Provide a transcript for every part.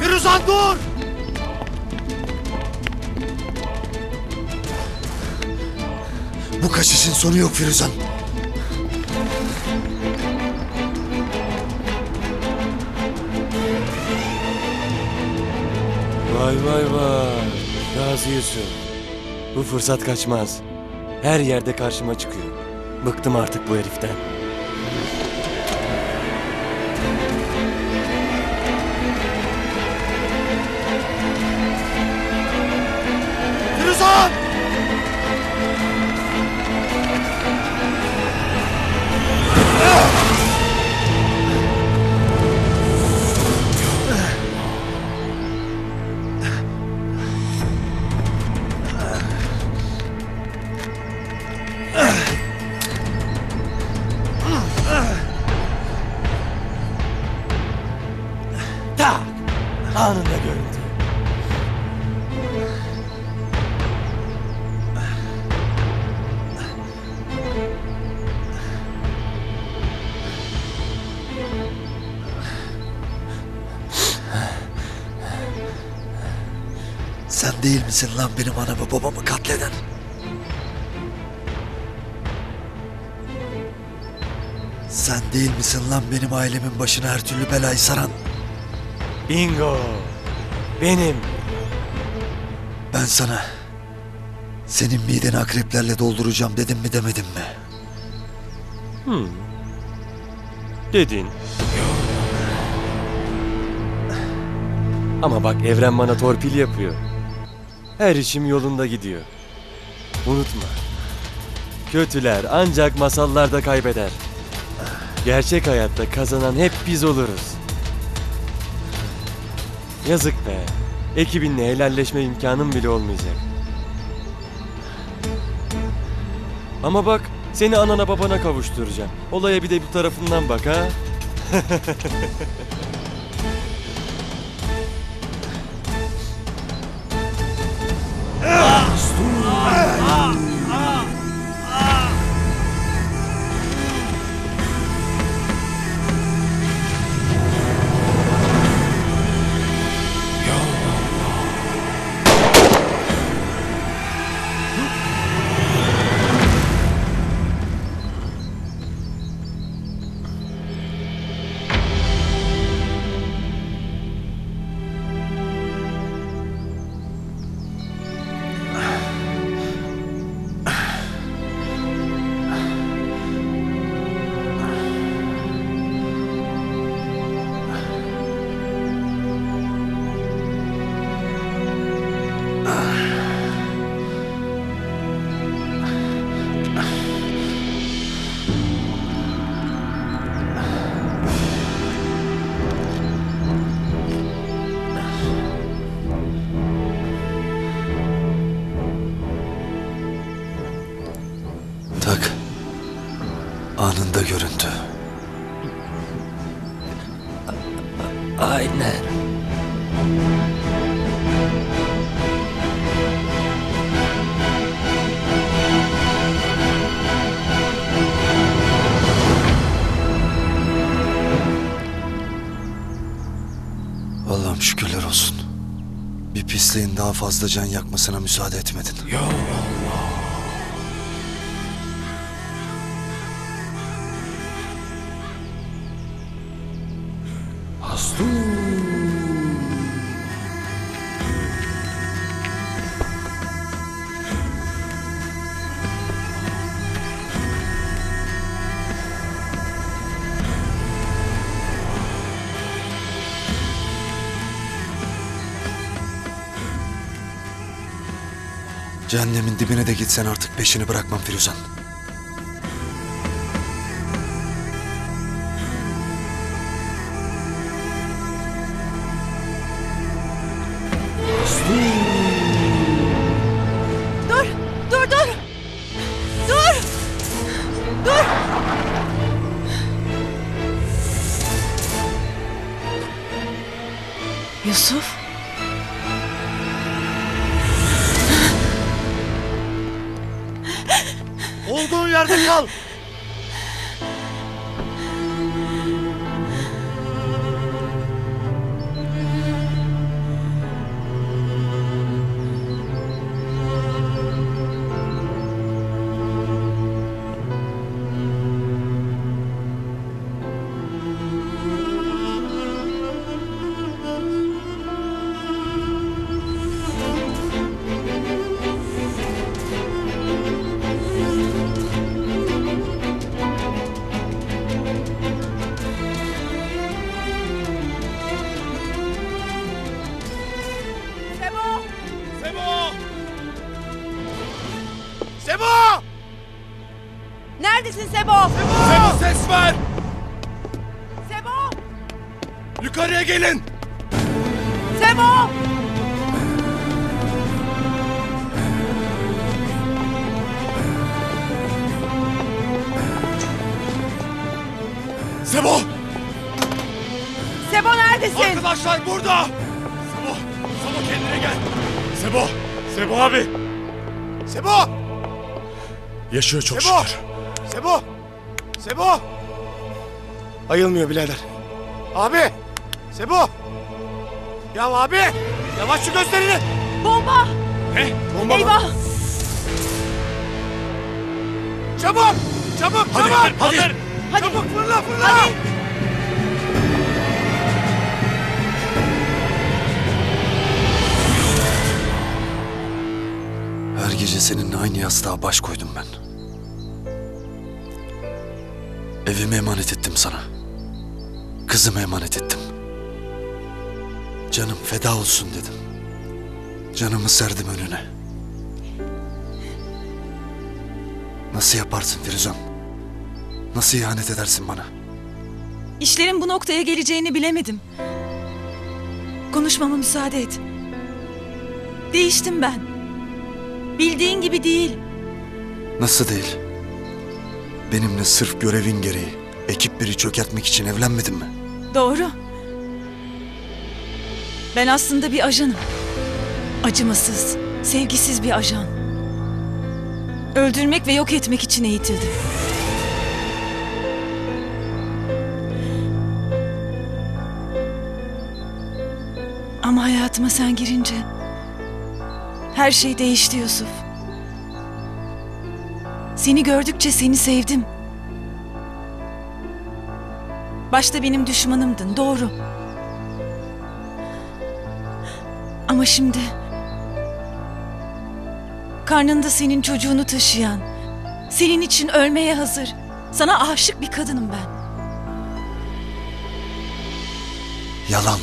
Firuzan dur! Bu kaçışın sonu yok Firuzan. Vay vay vay. Gazi Yusuf. Bu fırsat kaçmaz. Her yerde karşıma çıkıyor. Bıktım artık bu heriften. Misin lan benim anamı babamı katleden? Sen değil misin lan benim ailemin başına her türlü belayı saran? Bingo! Benim. Ben sana senin mideni akreplerle dolduracağım dedim mi demedim mi? Dedin. Ama bak evren bana torpil yapıyor. Her işim yolunda gidiyor. Unutma. Kötüler ancak masallarda kaybeder. Gerçek hayatta kazanan hep biz oluruz. Yazık be. Ekibinle helalleşme imkanım bile olmayacak. Ama bak seni anana babana kavuşturacağım. Olaya bir de bu tarafından bak ha. Anında görüntü. Aynen. Allah'ım şükürler olsun. Bir pisliğin daha fazla can yakmasına müsaade etmedin. Ya Cehennemin dibine de gitsen artık peşini bırakmam Firuzan. Dur, dur, dur. Dur. Dur. Yusuf. Yerde kal. Gelin! Sebo! Sebo! Sebo neredesin? Arkadaşlar burada! Sebo! Sebo kendine gel! Sebo! Sebo abi! Sebo! Yaşıyor çok Sebo! şükür. Sebo! Sebo! Ayılmıyor birader. Abi! Sebo! Ya abi! Yavaş şu gözlerini! Bomba! Ne? Bomba mı? Eyvah! Çabuk! Çabuk! Hadi, çabuk! hadi. Hadi. Çabuk fırla fırla! Hadi. Her gece seninle aynı yastığa baş koydum ben. Evimi emanet ettim sana. Kızımı emanet ettim. Canım feda olsun dedim. Canımı serdim önüne. Nasıl yaparsın Firuzan? Nasıl ihanet edersin bana? İşlerin bu noktaya geleceğini bilemedim. Konuşmama müsaade et. Değiştim ben. Bildiğin gibi değil. Nasıl değil? Benimle sırf görevin gereği ekip biri çökertmek için evlenmedin mi? Doğru. Ben aslında bir ajanım. Acımasız, sevgisiz bir ajan. Öldürmek ve yok etmek için eğitildim. Ama hayatıma sen girince her şey değişti Yusuf. Seni gördükçe seni sevdim. Başta benim düşmanımdın, doğru. Ama şimdi... Karnında senin çocuğunu taşıyan, senin için ölmeye hazır, sana aşık bir kadınım ben. Yalan.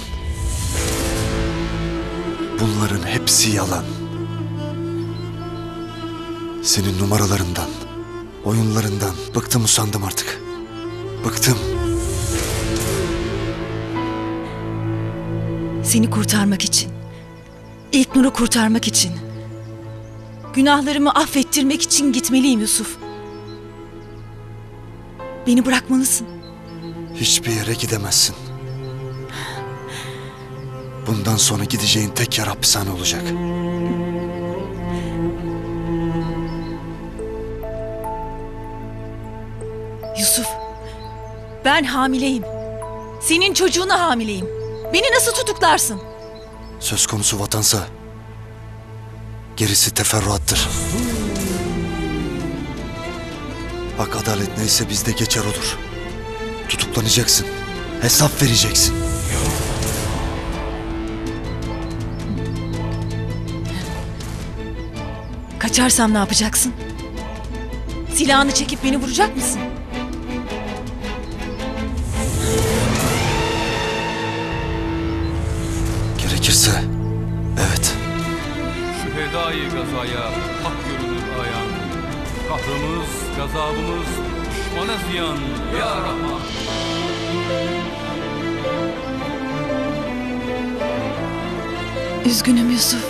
Bunların hepsi yalan. Senin numaralarından, oyunlarından bıktım usandım artık. Bıktım. Seni kurtarmak için, ilk Nur'u kurtarmak için, günahlarımı affettirmek için gitmeliyim Yusuf. Beni bırakmalısın. Hiçbir yere gidemezsin. Bundan sonra gideceğin tek yer hapishane olacak. Yusuf, ben hamileyim. Senin çocuğuna hamileyim. Beni nasıl tutuklarsın? Söz konusu vatansa gerisi teferruattır. Hak adalet neyse bizde geçer odur. Tutuklanacaksın. Hesap vereceksin. Kaçarsam ne yapacaksın? Silahını çekip beni vuracak mısın? Gerekirse evet. Şühedai gazaya hak görünür ayan. Kahrımız, gazabımız düşmana ziyan ya Rahman. Üzgünüm Yusuf.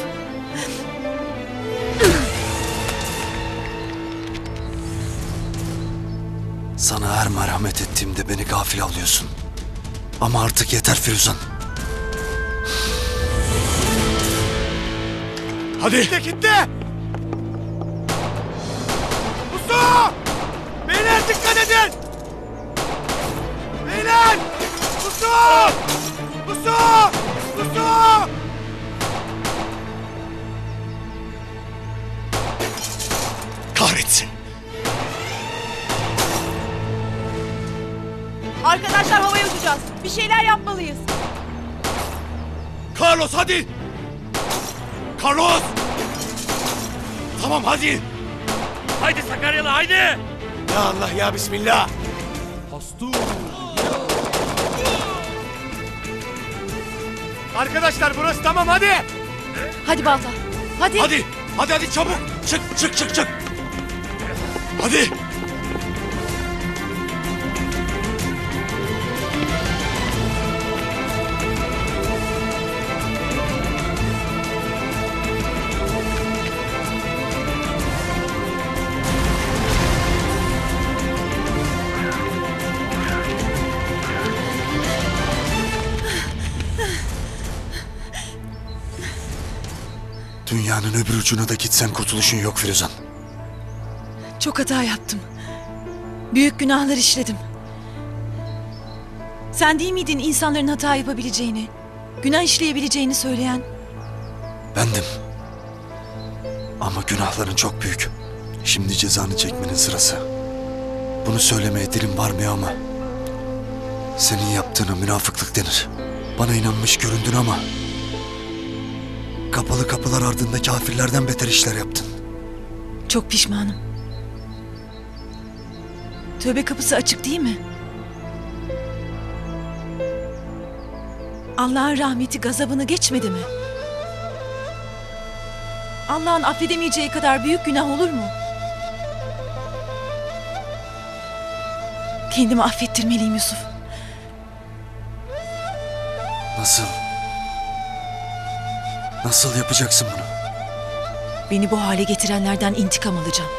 Sana her merhamet ettiğimde beni gafil alıyorsun. Ama artık yeter Firuzan. Hadi. Kitle kitle. Musa! Beyler dikkat edin. Beyler! Musa! Musa! Musa! Kahretsin. Arkadaşlar havaya uçacağız. Bir şeyler yapmalıyız. Carlos hadi. Carlos. Tamam hadi. Haydi Sakaryalı haydi. Ya Allah ya Bismillah. Arkadaşlar burası tamam hadi. Hadi Balta. Hadi. Hadi. Hadi hadi çabuk. Çık çık çık çık. Hadi. Dünyanın öbür ucuna da gitsen kurtuluşun yok Firuzan. Çok hata yaptım. Büyük günahlar işledim. Sen değil miydin insanların hata yapabileceğini, günah işleyebileceğini söyleyen? Bendim. Ama günahların çok büyük. Şimdi cezanı çekmenin sırası. Bunu söylemeye dilim varmıyor ama... Senin yaptığına münafıklık denir. Bana inanmış göründün ama... Kapalı kapılar ardında kafirlerden beter işler yaptın. Çok pişmanım. Tövbe kapısı açık değil mi? Allah'ın rahmeti gazabını geçmedi mi? Allah'ın affedemeyeceği kadar büyük günah olur mu? Kendimi affettirmeliyim Yusuf. Nasıl? Nasıl yapacaksın bunu? Beni bu hale getirenlerden intikam alacağım.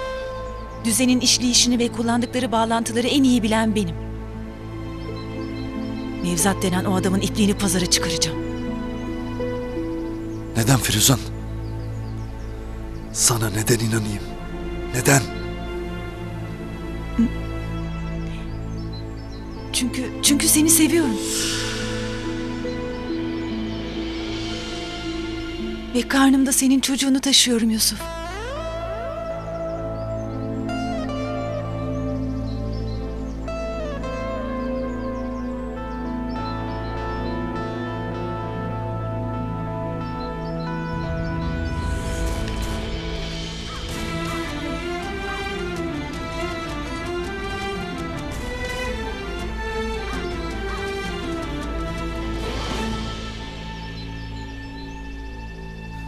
Düzenin işleyişini ve kullandıkları bağlantıları en iyi bilen benim. Nevzat denen o adamın ipliğini pazara çıkaracağım. Neden Firuzan? Sana neden inanayım? Neden? Çünkü çünkü seni seviyorum. Ve karnımda senin çocuğunu taşıyorum Yusuf.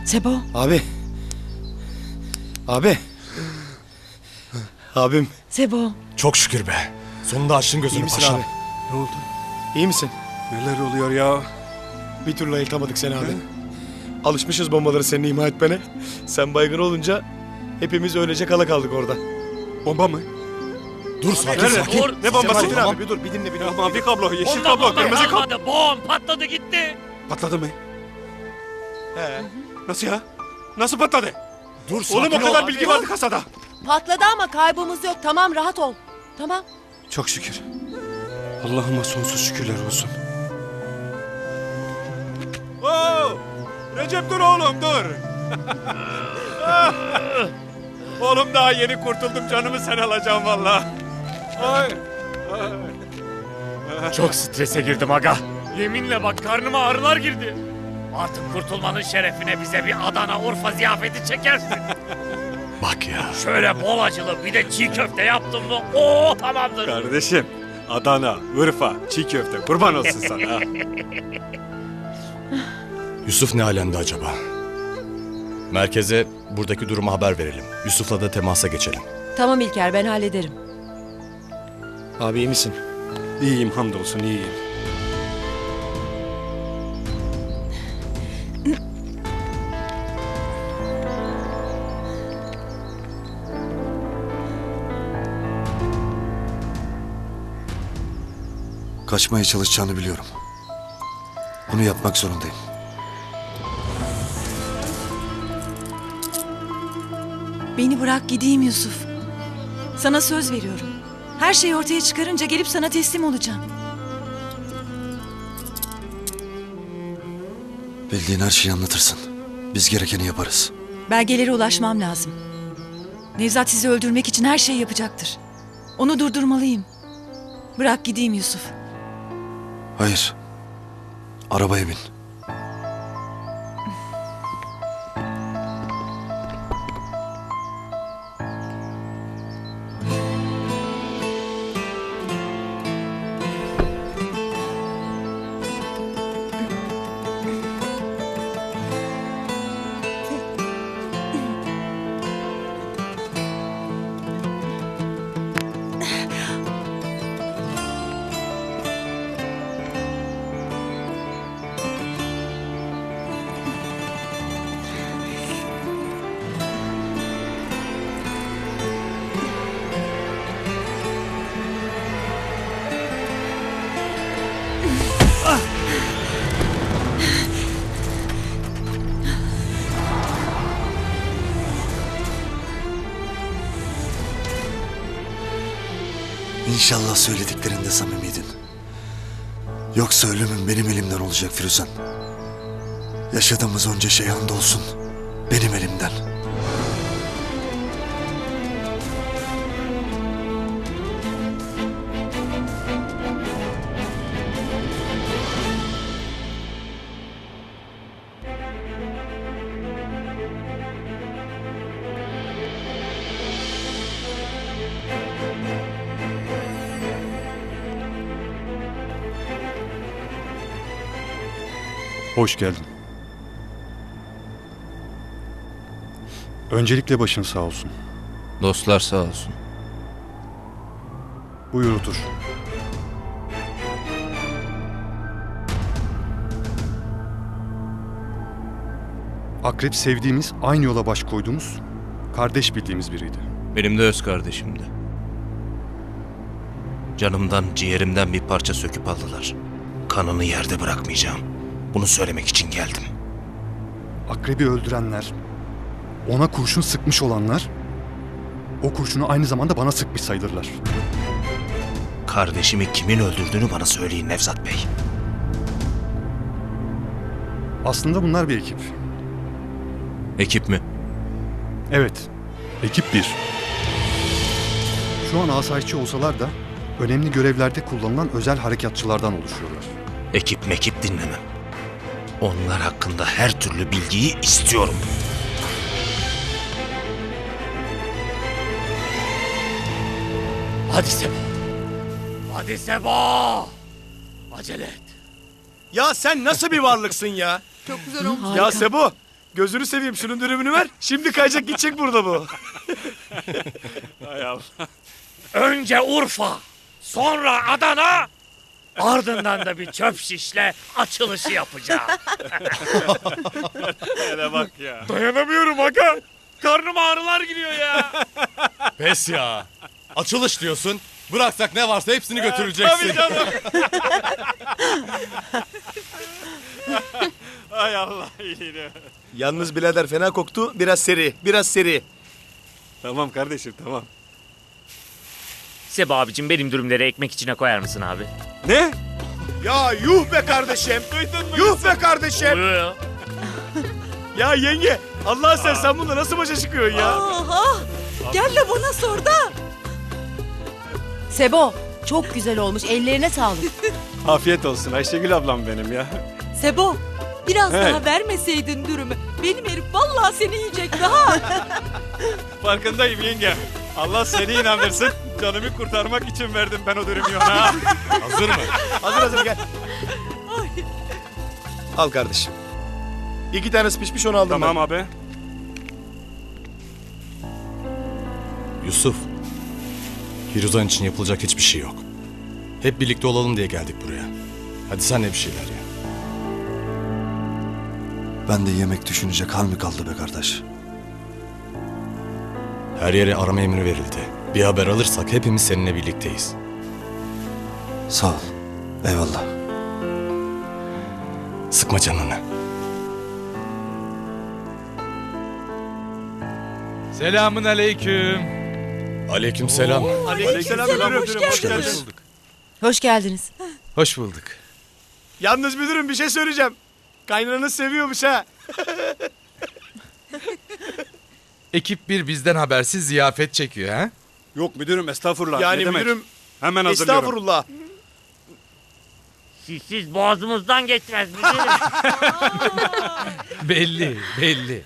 Sebo, Abi. Abi. Abim. Sebo. Çok şükür be. Sonunda açtın gözünü İyi misin paşam. abi? Ne oldu? İyi misin? Neler oluyor ya? Bir türlü ayıltamadık seni abi. Alışmışız bombaları senin ima etmene. Sen baygın olunca hepimiz öylece kala kaldık orada. Bomba mı? Dur sakin Nerede? sakin. Dur. Ne bombası? Tamam. abi bir dur bir dinle bir dinle. Mavi kablo, yeşil Onda kablo, bomba kırmızı kablo. kalmadı. Bom patladı gitti. Patladı mı? He. Nasıl ya? Nasıl patladı? Dur sakin Oğlum o ol. kadar bilgi vardı kasada. Patladı ama kaybımız yok. Tamam rahat ol. Tamam. Çok şükür. Allah'ıma sonsuz şükürler olsun. Oo! Recep dur oğlum dur. oğlum daha yeni kurtuldum canımı sen alacaksın valla. Ay. Çok strese girdim aga. Yeminle bak karnıma ağrılar girdi. Artık kurtulmanın şerefine bize bir Adana Urfa ziyafeti çekersin. Bak ya. Şöyle bol acılı bir de çiğ köfte yaptım mı o tamamdır. Kardeşim Adana, Urfa, çiğ köfte kurban olsun sana. ha. Yusuf ne alemde acaba? Merkeze buradaki durumu haber verelim. Yusuf'la da temasa geçelim. Tamam İlker ben hallederim. Abi iyi misin? İyiyim hamdolsun iyiyim. Kaçmaya çalışacağını biliyorum. Bunu yapmak zorundayım. Beni bırak gideyim Yusuf. Sana söz veriyorum. Her şey ortaya çıkarınca gelip sana teslim olacağım. Bildiğin her şeyi anlatırsın. Biz gerekeni yaparız. Belgelere ulaşmam lazım. Nevzat sizi öldürmek için her şeyi yapacaktır. Onu durdurmalıyım. Bırak gideyim Yusuf. Hayır. Arabaya bin. İnşallah söylediklerinde samimiydin. Yoksa ölümün benim elimden olacak Firuzan. Yaşadığımız onca şey anda olsun. Benim elimden. Hoş geldin. Öncelikle başın sağ olsun. Dostlar sağ olsun. Buyur otur. Akrep sevdiğimiz, aynı yola baş koyduğumuz, kardeş bildiğimiz biriydi. Benim de öz kardeşimdi. Canımdan, ciğerimden bir parça söküp aldılar. Kanını yerde bırakmayacağım. Bunu söylemek için geldim. Akrebi öldürenler, ona kurşun sıkmış olanlar, o kurşunu aynı zamanda bana sıkmış sayılırlar. Kardeşimi kimin öldürdüğünü bana söyleyin Nevzat Bey. Aslında bunlar bir ekip. Ekip mi? Evet, ekip bir. Şu an asayişçi olsalar da önemli görevlerde kullanılan özel harekatçılardan oluşuyorlar. Ekip mekip dinlemem. Onlar hakkında her türlü bilgiyi istiyorum. Hadi Sebo. Hadi Sebo. Acele et. Ya sen nasıl bir varlıksın ya? Çok güzel olmuş. Ya Sebo gözünü seveyim şunun dürümünü ver. Şimdi kayacak gidecek burada bu. Önce Urfa, sonra Adana, ardından da bir çöp şişle açılışı yapacağım. Hele bak ya. Dayanamıyorum aga. Karnıma ağrılar giriyor ya. Pes ya. Açılış diyorsun. Bıraksak ne varsa hepsini götüreceksin. Tabii canım. Yalnız birader fena koktu. Biraz seri. Biraz seri. Tamam kardeşim tamam. Sebo abicim benim dürümleri ekmek içine koyar mısın abi? Ne? Ya yuh be kardeşim. Yuh be kardeşim. Oluyor ya. Ya yenge Allah sen sen bununla nasıl başa çıkıyorsun ya? Aha! Gel de bana sor da. Sebo çok güzel olmuş. Ellerine sağlık. Afiyet olsun Ayşegül ablam benim ya. Sebo biraz Evet. daha vermeseydin dürümü. Benim herif vallahi seni yiyecekti ha. Farkındayım yenge. Allah seni inandırsın. Canımı kurtarmak için verdim ben o dürümü ona. Hazır mı? Hazır hazır gel. Al kardeşim. İki tanesi pişmiş onu aldım ben. abi. Yusuf. Firuzan için yapılacak hiçbir şey yok. Hep birlikte olalım diye geldik buraya. Hadi sen de bir şeyler ya. Ben de yemek düşünecek hal mi kaldı be kardeş? Her yere arama emri verildi. Bir haber alırsak hepimiz seninle birlikteyiz. Sağ ol. Eyvallah. Sıkma canını. Selamun aleyküm. Aleykümselam. Aleykümselam müdürüm. Hoş geldiniz. Hoş geldiniz. Hoş bulduk. Yalnız müdürüm bir şey söyleyeceğim. Kaynananız seviyormuş ha. Ekip bir bizden habersiz ziyafet çekiyor ha? Yok müdürüm estağfurullah. Yani ne demek? müdürüm Hemen hazırlıyorum. estağfurullah. Sizsiz boğazımızdan geçmez müdürüm. Belli, belli.